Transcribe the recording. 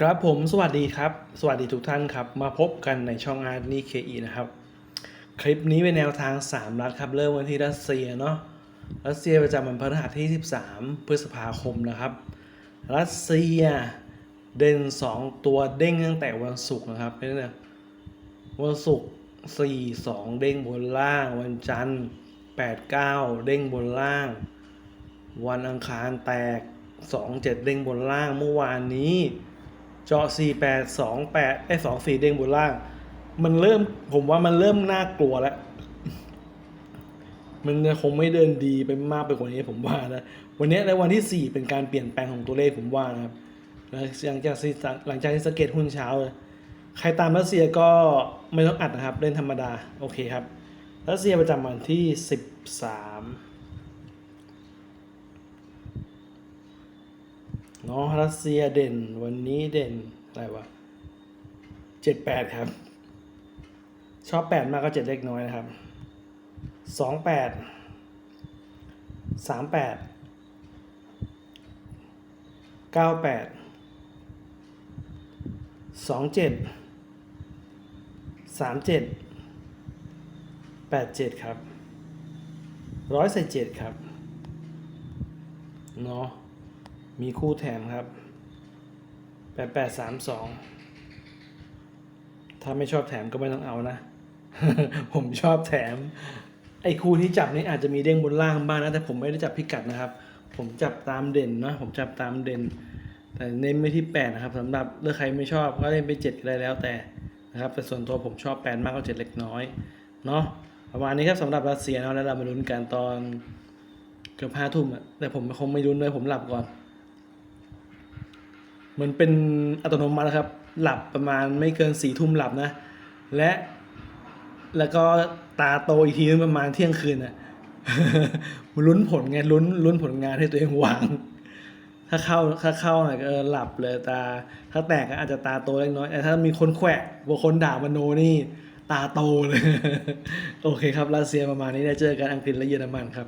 ครับผมสวัสดีครับ สวัสดีทุกท่านครับ มาพบกันในช่องอาร์ตนี่เคอีนะครับ คลิปนี้เป็นแนวทาง 3 รัฐครับ เริ่มวันที่รัสเซียเนาะรัสเซียประจำวันพฤหัสที่ 13 พฤษภาคมนะครับ รัสเซียเด่น 2 ตัวเด้งตั้งแต่วันศุกร์นะครับนี่นะวันศุกร์4 2 เด้งบนล่าง วันจันทร์ 8 9 เด้งบนล่าง วันอังคารแตก 2 7 เด้งบนล่างเมื่อวานนี้ เจาะ 4 8 2 8ไอ้2 4 เด้งบนล่าง มันเริ่มผมว่ามันเริ่มน่ากลัวแล้ว มันคงไม่เดินดีไปมากไปกว่านี้ผมว่านะ วันนี้ในวันที่ 4 เป็นการเปลี่ยนแปลงของตัวเลขผมว่านะครับหลังจากหลังจากที่สเก็ตหุ้นเช้าเลยใครตามรัสเซียก็ไม่ต้องอัดนะครับ เล่นธรรมดา โอเคครับรัสเซียประจำวันที่ 13 เนาะรัสเซียเด่นวันนี้เด่นอะไรวะเจ็ดแปดครับ ชอบแปดมากก็เจ็ดเล็กน้อยนะครับสองแปดสามแปดเก้าแปดสองเจ็ดสามเจ็ดแปดเจ็ดครับร้อยใส่เจ็ดครับเนาะ มีคู่แถมครับแปดแปดสามสองถ้าไม่ชอบแถมก็ไม่ต้องเอานะ ผมชอบแถม ไอ้คู่ที่จับนี่อาจจะมีเด้งบนล่างบ้างนะ แต่ผมไม่ได้จับพิกัดนะครับ ผมจับตามเด่นนะ ผมจับตามเด่น แต่เน้นไม่ที่แปดนะครับสำหรับเลือกใครไม่ชอบก็เล่นไปเจ็ดก็ได้แล้วแต่นะครับ แต่ส่วนตัวผมชอบแปดมากกว่าเจ็ดเล็กน้อย เนาะประมาณนี้ครับสำหรับรัสเซียเนาะแล้วเรามาลุ้นกันตอนเกือบห้าทุ่มอะแต่ผมคงไม่ลุ้นเลยผมหลับก่อน เหมือนเป็นอัตโนมัติครับ หลับประมาณไม่เกินสี่ทุ่มหลับนะ และแล้วก็ตาโตอีกทีประมาณเที่ยงคืนอะมันลุ้นผลไงลุ้นลุ้นผลงานให้ตัวเองหวางถ้าเข้าถ้าเข้าหน่อยก็หลับเลยตา ถ้าแตกก็อาจจะตาโตเล็กน้อยแต่ถ้ามีคนแขวะบางคนด่ามโนนี่ตาโตเลย โอเคครับรัสเซียประมาณนี้ได้เจอกันอังกฤษและเยอรมันครับ